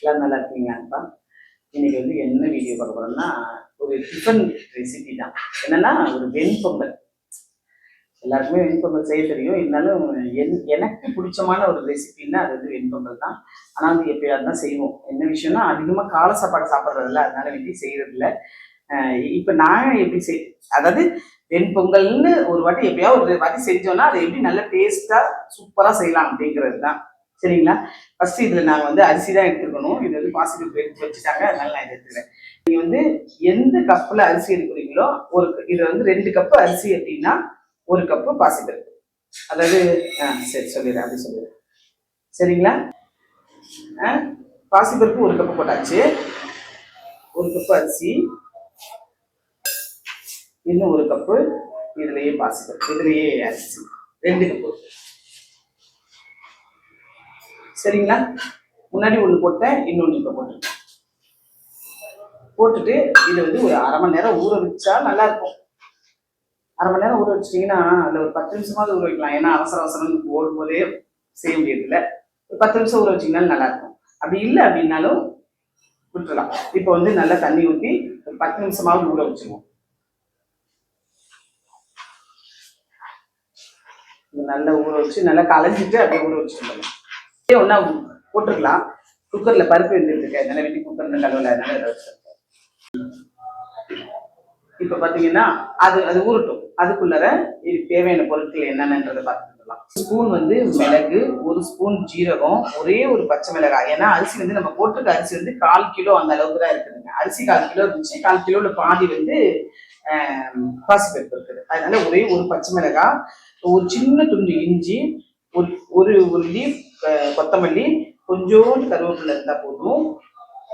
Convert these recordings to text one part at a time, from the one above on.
எல்லாம் நல்லா இருக்கீங்கப்பா இன்னைக்கு வந்து என்ன வீடியோ பார்க்க போறோம்னா ஒரு டிஃபன் ரெசிபி தான். என்னன்னா ஒரு வெண்பொங்கல். எல்லாருக்குமே வெண்பொங்கல் செய்ய தெரியும். இருந்தாலும் என் எனக்கு பிடிச்சமான ஒரு ரெசிபின்னா அது வந்து வெண்பொங்கல் தான். ஆனால் வந்து எப்பயாவது தான் செய்வோம். என்ன விஷயம்னா அதிகமாக காலை சாப்பாடு சாப்பிட்றதில்ல. அதனால வேண்டி செய்யறதில்ல. இப்போ நான் எப்படி செய் அதாவது வெண்பொங்கல்னு ஒரு வாட்டி எப்பயாவது ஒரு வாட்டி செஞ்சோம்னா அதை எப்படி நல்ல டேஸ்ட்டாக சூப்பராக செய்யலாம் அப்படிங்கிறது தான். சரிங்களா? ஃபர்ஸ்ட் இதில் நாங்கள் வந்து அரிசி தான் எடுத்துக்கணும் இது வந்து பாசிட்டிவ் எடுத்து வச்சுட்டாங்க. அதனால நான் இதை எடுத்துக்கிறேன். நீங்கள் வந்து எந்த கப்பில் அரிசி எடுக்கிறீங்களோ ஒரு இது வந்து ரெண்டு கப்பு அரிசி அப்படின்னா ஒரு கப்பு பாசிட்டிவ் அதாவது ஆ சரி சொல்லிடுறேன் அப்படி சொல்லிடுறேன். சரிங்களா? ஆ பாசிபருப்பு ஒரு கப்பு போட்டாச்சு. ஒரு கப்பு அரிசி இன்னும் ஒரு கப்பு இதுலயே பாசிப்பருப்பு இதுலயே அரிசி. ரெண்டு கப்பு சரிங்களா? முன்னாடி ஒன்று போட்டேன் இன்னொன்று இப்போ போட்டுருக்கேன் போட்டுட்டு இது வந்து ஒரு அரை மணி நேரம் ஊற வச்சா நல்லா இருக்கும். அரை மணி நேரம் ஊற வச்சிட்டிங்கன்னா அதில் ஒரு பத்து நிமிஷமாவது ஊற வைக்கலாம். ஏன்னா அவசர அவசரம் ஓடும் போதே செய்ய முடியறதில்ல. ஒரு பத்து நிமிஷம் ஊற வச்சிங்கனாலும் நல்லா இருக்கும். அப்படி இல்லை அப்படின்னாலும் விட்டுறலாம். இப்போ வந்து நல்லா தண்ணி ஊற்றி ஒரு பத்து நிமிஷமாவது ஊற வச்சுருவோம். நல்லா ஊற வச்சு நல்லா கலைஞ்சிட்டு அப்படியே ஊற வச்சுருந்தோம் ஒன்றா போட்டுருக்கலாம். குக்கரில் பருப்பு வெந்துருக்கு அதனால வெட்டி குக்கரில் கலவல அதனால இப்போ பார்த்தீங்கன்னா அது அது ஊறட்டும். அதுக்குள்ளார இதுக்கு தேவையான பொருட்கள் என்னென்னன்றதை பார்த்துக்கலாம் ஸ்பூன் வந்து மிளகு ஒரு ஸ்பூன் ஜீரகம் ஒரே ஒரு பச்சை மிளகாய். ஏன்னா அரிசி வந்து நம்ம போட்டிருக்க அரிசி வந்து கால் கிலோ அந்த அளவுக்கு தான் இருக்குதுங்க. அரிசி கால் கிலோ இருந்துச்சு. கால் கிலோவில் பாதி வந்து பாசிப்பருப்பு இருக்குது. அதனால ஒரே ஒரு பச்சை மிளகாய் ஒரு சின்ன துண்டு இஞ்சி ஒரு ஒரு ஒரு லீஃப் கொத்தமல்லி கொஞ்சோண்டு கருவேப்பிலை இருந்தால் போதும்.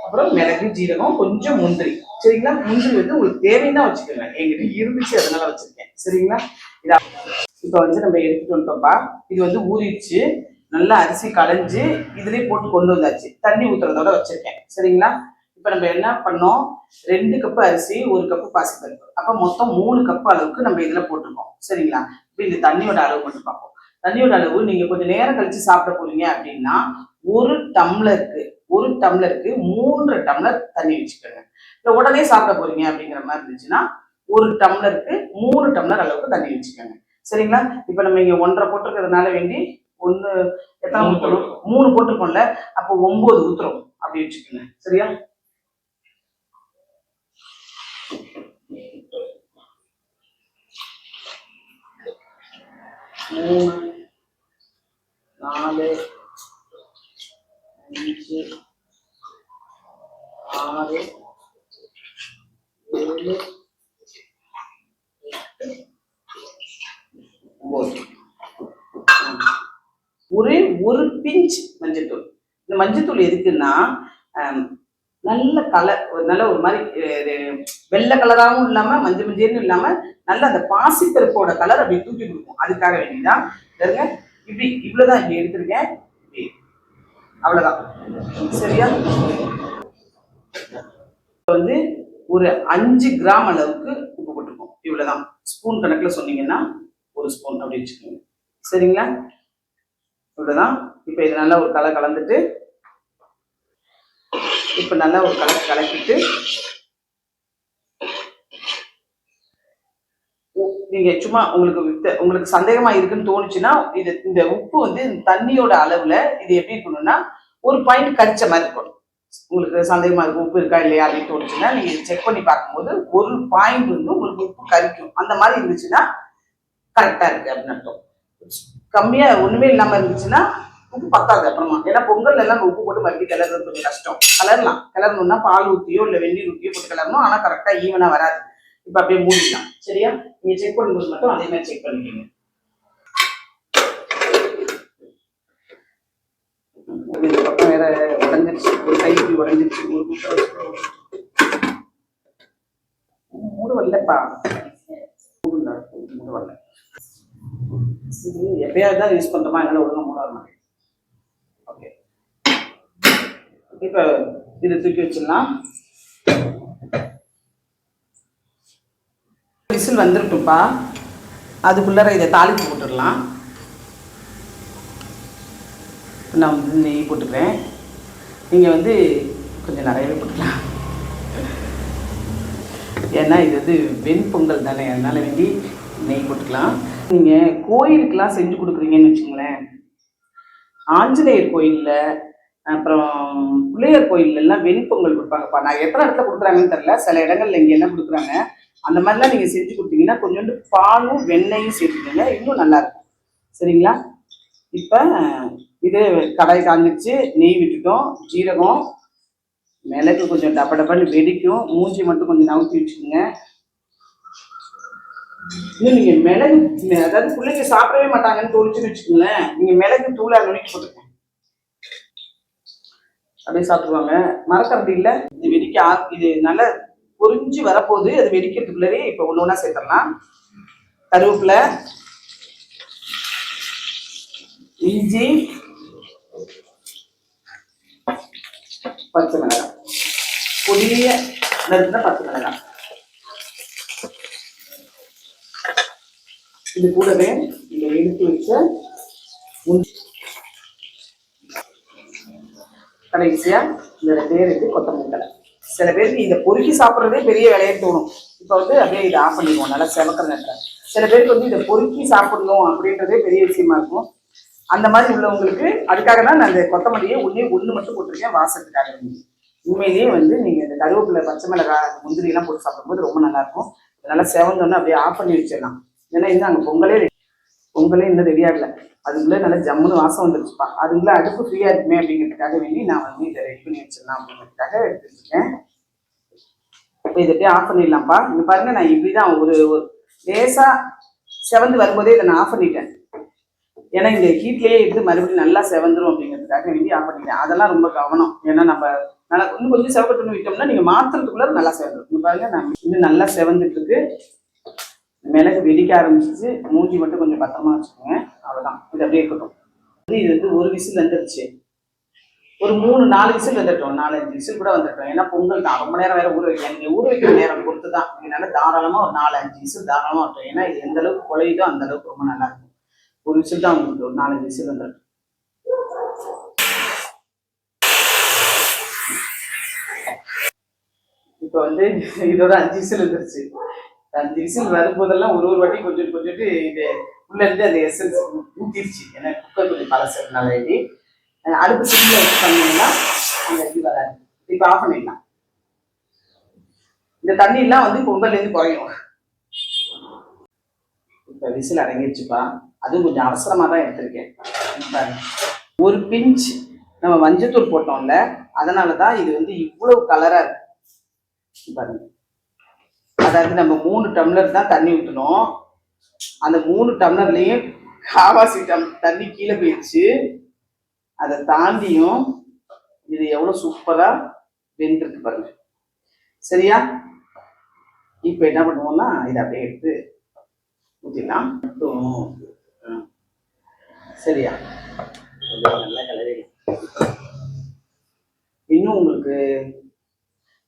அப்புறம் மிளகு ஜீரகம் கொஞ்சம் முந்திரி. சரிங்களா? முந்திரி வந்து உங்களுக்கு தேவைன்னா வச்சுக்கோங்க. எங்கிட்ட இருந்துச்சு அதனால வச்சிருக்கேன். சரிங்களா? இதா இப்போ வந்து நம்ம எடுத்துட்டு வந்துட்டோம்ப்பா இது வந்து ஊறிச்சு நல்லா அரிசி களைஞ்சு இதுலேயே போட்டு கொண்டு வந்தாச்சு. தண்ணி ஊற்றுறதோட வச்சிருக்கேன். சரிங்களா? இப்போ நம்ம என்ன பண்ணோம்? ரெண்டு கப்பு அரிசி ஒரு கப்பு பாசிப்பருப்பு. அப்போ மொத்தம் மூணு கப்பு அளவுக்கு நம்ம இதில் போட்டிருக்கோம். சரிங்களா? இப்போ இந்த தண்ணியோட அளவு மட்டும் பார்ப்போம். தண்ணியோட அளவு நீங்க கொஞ்சம் நேரம் கழிச்சு சாப்பிட போறீங்க அப்படின்னா ஒரு டம்ளருக்கு ஒரு டம்ளருக்கு மூன்று டம்ளர் தண்ணி வச்சுக்கோங்க. இல்லை உடனே சாப்பிட போறீங்க அப்படிங்கிற மாதிரி இருந்துச்சுன்னா ஒரு டம்ளருக்கு மூணு டம்ளர் அளவுக்கு தண்ணி வச்சுக்கோங்க. சரிங்களா? இப்போ நம்ம இங்க ஒன்றரை போட்டிருக்கிறதுனால வேண்டி ஒன்று எத்தனை ஊற்றணும் மூணு போட்டிருக்கோம்ல அப்போ ஒன்பது ஊத்துறோம் அப்படி வச்சுக்கோங்க. சரியா? மூணு நாலு. அஞ்சு. ஆறு. ஏழு. எட்டு ஒன்பது. ஒரே ஒரு பிஞ்ச் மஞ்சத்தூள் இந்த மஞ்சத்தூள் எதுக்குன்னா நல்ல கலர் ஒரு நல்ல ஒரு மாதிரி வெள்ளை கலராகவும் இல்லாம மஞ்சள் மஞ்சள்னு இல்லாம நல்ல அந்த பாசிப்பருப்போட கலர் அப்படி தூக்கி கொடுக்கும். அதுக்காக வேண்டிதான். பாருங்க. இப்படி இவ்வளவுதான் இங்க எடுத்திருக்கேன். இப்படி. அவ்வளவுதான். சரியா? வந்து ஒரு அஞ்சு கிராம் அளவுக்கு உப்பு போட்டுருக்கோம். இவ்வளவுதான். ஸ்பூன் கணக்குல சொன்னீங்கன்னா ஒரு ஸ்பூன் அப்படி வச்சுக்கோங்க. சரிங்களா? இவ்வளவுதான். இப்போ இது நல்லா ஒரு கலை கலந்துட்டு இப்போ நல்லா ஒரு கலை கலக்கிட்டு நீங்கள் நீங்க சும்மா உங்களுக்கு உங்களுக்கு சந்தேகமா இருக்குன்னு தோணுச்சுன்னா இது இந்த உப்பு வந்து இந்த தண்ணியோட அளவுல இது எப்படி இருக்கணும்னா ஒரு பாயிண்ட் கரிச்ச மாதிரி இருக்கணும். உங்களுக்கு சந்தேகமா இருக்கும் உப்பு இருக்கா இல்லையா அப்படின்னு தோணுச்சுன்னா நீங்க செக் பண்ணி பார்க்கும்போது ஒரு பாயிண்ட் வந்து உங்களுக்கு உப்பு கரிக்கும். அந்த மாதிரி இருந்துச்சுன்னா கரெக்டா இருக்கு அப்படின்னு அர்த்தம். கம்மியா ஒண்ணுமே இல்லாம இருந்துச்சுன்னா உப்பு பத்தாது அப்புறமா. ஏன்னா பொங்கல்ல எல்லாம் உப்பு போட்டு மறுபடியும் கிளறது கொஞ்சம் கஷ்டம். கலரலாம் கிளறணும்னா பால் ஊத்தியோ இல்ல வெந்நீர் ஊத்தியோ போட்டு கிளறணும். ஆனா கரெக்டா ஈவனா வராது. இப்போ அப்படியே மூடிடலாம் சரியா? நீங்கள் செக் பண்ணும்போது மட்டும் அதே மாதிரி செக் பண்ணிக்கோங்க. இந்த பக்கம் வேற உடஞ்சிருச்சு. ஒரு கை இப்படி உடஞ்சிருச்சு. ஒரு முட்டை வச்சு மூடு வரலப்பா மூடுண்டா, மூடு வரல எப்பயாவது தான் யூஸ் பண்றோமா? என்னால ஒழுங்கா மூட வர ஓகே இப்போ இதை தூக்கி வச்சிடலாம். விசில் வந்துருட்டும்ப்பா அதுக்குள்ளார இதை தாளிப்பு போட்டுடலாம். நான் வந்து நெய் போட்டுக்கிறேன். நீங்கள் வந்து கொஞ்சம் நிறையவே போட்டுக்கலாம். ஏன்னா இது வந்து வெண்பொங்கல் தானே அதனால் வேண்டி நெய் போட்டுக்கலாம். நீங்கள் கோயிலுக்கெல்லாம் செஞ்சு கொடுக்குறீங்கன்னு வச்சுங்களேன் ஆஞ்சநேயர் கோயிலில் அப்புறம் பிள்ளையார் கோயிலெல்லாம் வெண்பொங்கல் கொடுப்பாங்கப்பா. நான் எத்தனை இடத்துல கொடுக்குறாங்கன்னு தெரில சில இடங்கள்ல இங்கே என்ன கொடுக்குறாங்க? அந்த மாதிரிலாம் நீங்கள் செஞ்சு கொடுத்தீங்கன்னா கொஞ்சோண்டு பாலும் வெண்ணெயும் சேர்த்துக்கோங்க. இன்னும் நல்லாயிருக்கும். சரிங்களா? இப்போ இது கடாய் காஞ்சிச்சு நெய் விட்டுட்டோம் ஜீரகம் மிளகு கொஞ்சம் டப்ப டப்பன்னு வெடிக்கும். மூஞ்சி மட்டும் கொஞ்சம் நவுத்தி வச்சுக்கோங்க. இன்னும் நீங்கள் மிளகு அதாவது பிள்ளைங்க சாப்பிடவே மாட்டாங்கன்னு தோணுச்சுன்னு வச்சுக்கோங்களேன். நீங்கள் மிளகு தூளை நுணுக்கி போட்டுக்கங்க. அப்படியே சாப்பிடுவாங்க மரக்கரண்டி இல்லை இது வெடிக்க இது நல்லா பொறிஞ்சு வரப்போகுது. அது வெடிக்கிறதுக்குள்ளே இப்போ ஒன்று ஒன்றா சேர்த்துடலாம். கருவேப்பிலை இஞ்சி பச்சை மிளகாய். பொடிய நறுக்கின பச்சை மிளகாய். இது கூடவே இந்த எடுத்து வச்ச முந்திரி. கடைசியா இந்த பேருக்கு கொத்தமல்லி தழை. சில பேருக்கு இதை பொறுக்கி சாப்பிட்றதே பெரிய வேலையே தோணும். இப்போ வந்து அப்படியே இதை ஆஃப் பண்ணிடுவோம். நல்லா செவக்கிற நேரத்தில். சில பேருக்கு வந்து இதை பொறுக்கி சாப்பிடணும் அப்படின்றதே பெரிய விஷயமா இருக்கும். அந்த மாதிரி உள்ளவங்களுக்கு அதுக்காக தான் நான் இந்த கொத்தமல்லியை ஒன்றே ஒன்று மட்டும் போட்டிருக்கேன் வாசத்துக்காக. வேண்டி உண்மையிலேயே வந்து நீங்கள் இந்த கருவேப்பிலை பச்சை மிளகாய் முந்திரியெல்லாம் போட்டு சாப்பிடும்போது ரொம்ப நல்லாயிருக்கும் நல்லா செவந்தோன்னே அப்படியே ஆஃப் பண்ணி வச்சிடலாம். ஏன்னா இன்னும் அங்கே பொங்கலே பொங்கலே இன்னும் ரெடி ஆகல. அதுக்குள்ளே நல்லா ஜம்முன்னு வாசம் வந்துருச்சுப்பா. அதுக்குள்ளே அடுப்பு ஃப்ரீயாக இருக்குமே அப்படிங்கிறதுக்காக வேண்டி நான் வந்து இதை ரெடி பண்ணி வச்சிடலாம் அப்படிங்கிறதுக்காக எடுத்துருக்கேன் இப்போ இதை அப்படியே ஆஃப் பண்ணிடலாம்ப்பா. இங்க பாருங்க நான் இப்படி தான் ஒரு ஒரு லேசாக செவந்து வரும்போதே இதை நான் ஆஃப் பண்ணிட்டேன். ஏன்னா இந்த ஹீட்லேயே இருந்து மறுபடியும் நல்லா செவந்துரும் அப்படிங்கிறதுக்காக வேண்டி ஆஃப் பண்ணிட்டேன். அதெல்லாம் ரொம்ப கவனம். ஏன்னா நம்ம நல்லா இன்னும் கொஞ்சம் செவக்கட்டுன்னு விட்டோம்னா நீங்கள் மாத்துறதுக்குள்ள நல்லா செவந்துடும் இங்க பாருங்க நான் இன்னும் நல்லா செவந்துட்டு இருக்கு மிளகு வெடிக்க ஆரம்பிச்சிச்சு. மூஞ்சி மட்டும் கொஞ்சம் பத்திரமா வச்சுக்கோங்க. அவ்வளோதான் இது அப்படியே இருக்கட்டும். இது வந்து ஒரு விசில் வந்துருச்சு. ஒரு மூணு நாலு விசில் வந்துட்டோம். நாலஞ்சு விசில் கூட வந்துட்டோம். ஏன்னா பொங்கல் தான். ரொம்ப நேரம் வேற ஊற வைக்க நீங்க ஊற வைக்கிற நேரம் பொறுத்து தான். நீங்க தாராளமாக தாராளமா ஒரு நாலு அஞ்சு விசில் தாராளமா இருக்கும் ஏன்னா இது எந்த அளவுக்கு குழையுதோ அந்த அளவுக்கு ரொம்ப நல்லா இருக்கும். ஒரு விசில் தான் உங்களுக்கு ஒரு நாலஞ்சு விசில் வந்துடும் இப்போ வந்து இதோட அஞ்சு விசில் வந்துருச்சு. அஞ்சு விசில் வரும்போதெல்லாம் ஒரு ஒரு வாட்டி கொஞ்சம் கொஞ்சம் இது உள்ள இருந்து அந்த எசன்ஸ் ஊத்திருச்சு. ஏன்னா குக்கர் கொஞ்சம் பழசதுனால இது அடுப்பு சிம்ல வச்சு பண்ணீங்கன்னா அந்த இது வராது. இப்போ ஆஃப் பண்ணிடலாம். இந்த தண்ணி எல்லாம் வந்து பொங்கல்ல இருந்து குறையும். இப்போ விசில் அடங்கிடுச்சுப்பா அதுவும் கொஞ்சம் அவசரமா தான் எடுத்திருக்கேன் ஒரு பிஞ்ச் நம்ம மஞ்சத்தூள் போட்டோம்ல அதனால தான் இது வந்து இவ்வளவு கலரா இருக்கு. பாருங்க. அதாவது நம்ம மூணு டம்ளர் தான் தண்ணி ஊற்றணும் அந்த மூணு டம்ளர்லயும் காவாசி டம் தண்ணி கீழே போயிடுச்சு அதை தாண்டியும் இது எவ்வளோ சூப்பராக வெந்திருக்கு பாருங்க. சரியா? இப்போ என்ன பண்ணுவோம்னா இதை அப்படியே எடுத்து ஊற்றிடலாம் சரியா? நல்லா கிளறி இன்னும் உங்களுக்கு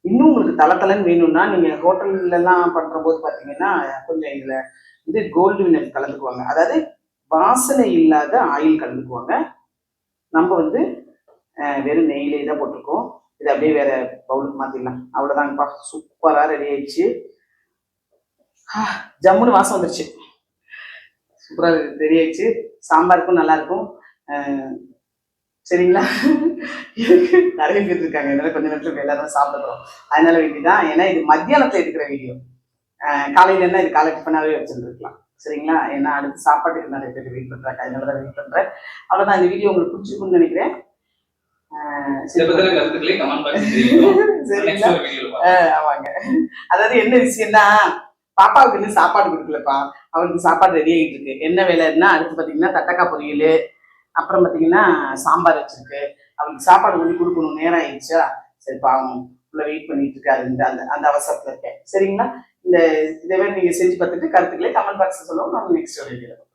இன்னும் உங்களுக்கு தலை தலைன்னு வேணும்னா நீங்கள் ஹோட்டல்லலாம் பண்ணுற போது பார்த்தீங்கன்னா கொஞ்சம் இதில் வந்து கோல்டு வினர் கலந்துக்குவாங்க. அதாவது வாசனை இல்லாத ஆயில் கலந்துக்குவாங்க. நம்ம வந்து வெறும் நெய்யிலே தான் போட்டிருக்கோம். இது அப்படியே வேற பவுலுக்கு மாத்திடலாம். அவ்வளோதாங்கப்பா சூப்பரா ரெடி ஆயிடுச்சு. ஜம்முன்னு வாசம் வந்துருச்சு. சூப்பரா ரெடி ஆயிடுச்சு. சாம்பாருக்கும் நல்லா இருக்கும் சரிங்களா? நிறைய பேர் இருக்காங்க. இதனால கொஞ்ச நேரத்தில் எல்லாரும் சாப்பிடுறோம் அதனால வேண்டிதான். ஏன்னா இது மத்தியானத்தில் எடுக்கிற வீடியோ காலையில என்ன இது காலை டிஃபனாகவே வச்சிருந்துருக்கலாம். சரிங்களா? ஏன்னா அடுத்து சாப்பாட்டுக்கு நிறைய பேர் வெயிட் பண்றாங்க. அதனால தான் வெயிட் பண்றேன். அவ்வளவுதான். இந்த வீடியோ உங்களுக்கு பிடிச்சிருக்கும்னு நினைக்கிறேன். ஆமாங்க. அதாவது என்ன விஷயம்னா பாப்பாவுக்கு இன்னும் சாப்பாடு கொடுக்கலப்பா. அவளுக்கு சாப்பாடு ரெடி ஆகிட்டு இருக்கு. என்ன வேலைன்னா அடுத்து பார்த்தீங்கன்னா தட்டக்காய் பொரியல் அப்புறம் பார்த்தீங்கன்னா சாம்பார் வச்சிருக்கு. அவளுக்கு சாப்பாடு பண்ணி கொடுக்கணும். நேரம் ஆயிடுச்சா? சரி பாவம். உள்ள வெயிட் பண்ணிட்டு இருக்காரு அந்த அந்த அவசரத்தில் இருக்கேன். சரிங்களா? இந்த இதை நீங்க நீங்கள் செஞ்சு பார்த்துட்டு கருத்துக்களை கமெண்ட் பாக்ஸில் சொல்லுவோம் நம்ம நெக்ஸ்ட் வரைக்கும்